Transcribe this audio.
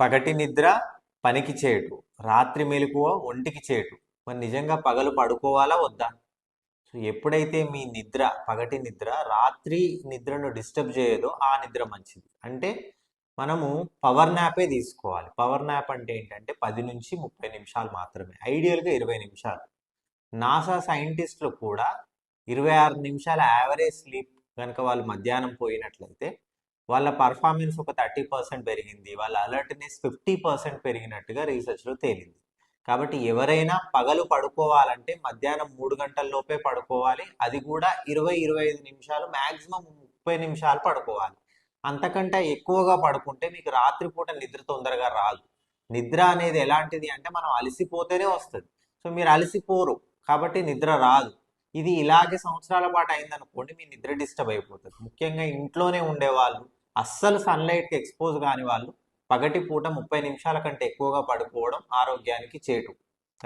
పగటి నిద్ర పనికి చేయటు రాత్రి మెలకువ ఒంటికి చేయటు మరి నిజంగా పగలు పడుకోవాలా వద్దా? సో ఎప్పుడైతే మీ నిద్ర పగటి నిద్ర రాత్రి నిద్రను డిస్టర్బ్ చేయదో ఆ నిద్ర మంచిది. అంటే మనము పవర్ నాపే తీసుకోవాలి. పవర్ నాప్ అంటే ఏంటంటే పది నుంచి ముప్పై నిమిషాలు మాత్రమే. ఐడియల్గా ఇరవై నిమిషాలు. నాసా సైంటిస్టులు కూడా ఇరవై ఆరు నిమిషాల యావరేజ్ స్లీప్ కనుక వాళ్ళు మధ్యాహ్నం పోయినట్లయితే వాళ్ళ పర్ఫార్మెన్స్ ఒక థర్టీ పర్సెంట్ పెరిగింది. వాళ్ళ అలర్ట్నెస్ ఫిఫ్టీ పర్సెంట్ పెరిగినట్టుగా రీసెర్చ్లో తేలింది. కాబట్టి ఎవరైనా పగలు పడుకోవాలంటే మధ్యాహ్నం మూడు గంటల లోపే పడుకోవాలి. అది కూడా ఇరవై ఇరవై ఐదు నిమిషాలు మ్యాక్సిమం ముప్పై నిమిషాలు పడుకోవాలి. అంతకంటే ఎక్కువగా పడుకుంటే మీకు రాత్రిపూట నిద్ర తొందరగా రాదు. నిద్ర అనేది ఎలాంటిది అంటే మనం అలసిపోతేనే వస్తుంది. సో మీరు అలసిపోరు. కాబట్టి నిద్ర రాదు. ఇది ఇలాగే సంవత్సరాల పాటు అయిందనుకోండి మీ నిద్ర డిస్టర్బ్ అయిపోతుంది. ముఖ్యంగా ఇంట్లోనే ఉండేవాళ్ళు అస్సలు సన్లైట్కి ఎక్స్పోజ్ కాని వాళ్ళు పగటి పూట ముప్పై నిమిషాల కంటే ఎక్కువగా పడుకోవడం ఆరోగ్యానికి చేటు.